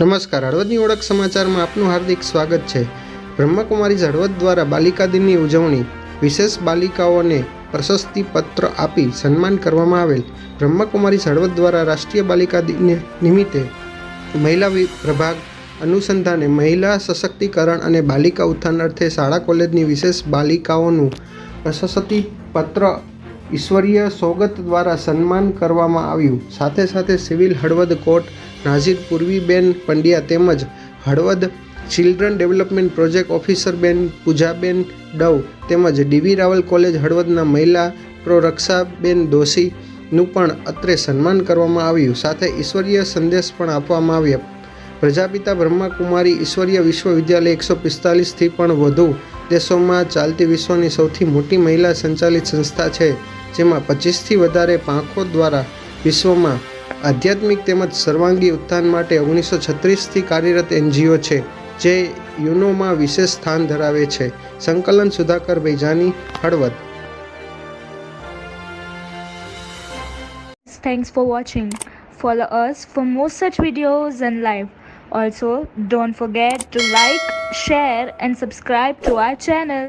નમસ્કાર, હળવદની ઓળખ સમાચારમાં આપનું હાર્દિક સ્વાગત છે. બ્રહ્મકુમારી હળવદ દ્વારા બાલિકા દિનની ઉજવણી વિશેષ બાલિકાઓને પ્રશસ્તિ પત્ર આપી સન્માન કરવામાં આવેલ બ્રહ્મકુમારી હળવદ દ્વારા રાષ્ટ્રીય બાલિકા દિન નિમિત્તે મહિલા પ્રભાગ અનુસંધાને મહિલા સશક્તિકરણ અને બાલિકા ઉત્થાન અર્થે શાળા કોલેજની વિશેષ બાલિકાઓનું પ્રશસ્તિ પત્ર ઈશ્વરીય સોગત દ્વારા સન્માન કરવામાં આવ્યું. સાથે સાથે સિવિલ હળવદ કોર્ટ નાઝીર પૂર્વીબેન પંડ્યા તેમજ Halvad children development project officer બેન પૂજાબેન ડવ તેમજ ડીવી રાવલ કોલેજ હળવદના મહિલા પ્રોરક્ષાબેન દોશીનું પણ અત્રે સન્માન કરવામાં આવ્યું. સાથે ઈશ્વરીય સંદેશ પણ આપવામાં આવ્યા. પ્રજાપિતા બ્રહ્માકુમારી ઈશ્વરીય વિશ્વવિદ્યાલય એકસો પિસ્તાલીસથી પણ વધુ દેશોમાં ચાલતી વિશ્વની સૌથી મોટી મહિલા સંચાલિત સંસ્થા છે, જેમાં પચીસથી વધારે પાંખો દ્વારા વિશ્વમાં આધ્યાત્મિક તેમજ સર્વાંગી ઉત્થાન માટે ઓગણીસો છત્રીસથી કાર્યરત એનજીઓ છે, જે યુનોમાં વિશેષ સ્થાન ધરાવે છે સંકલન Sudhakar Baijani, Halvad Thanks for watching. Follow us for more such videos and live. Also, don't forget to like, share, and subscribe to our channel.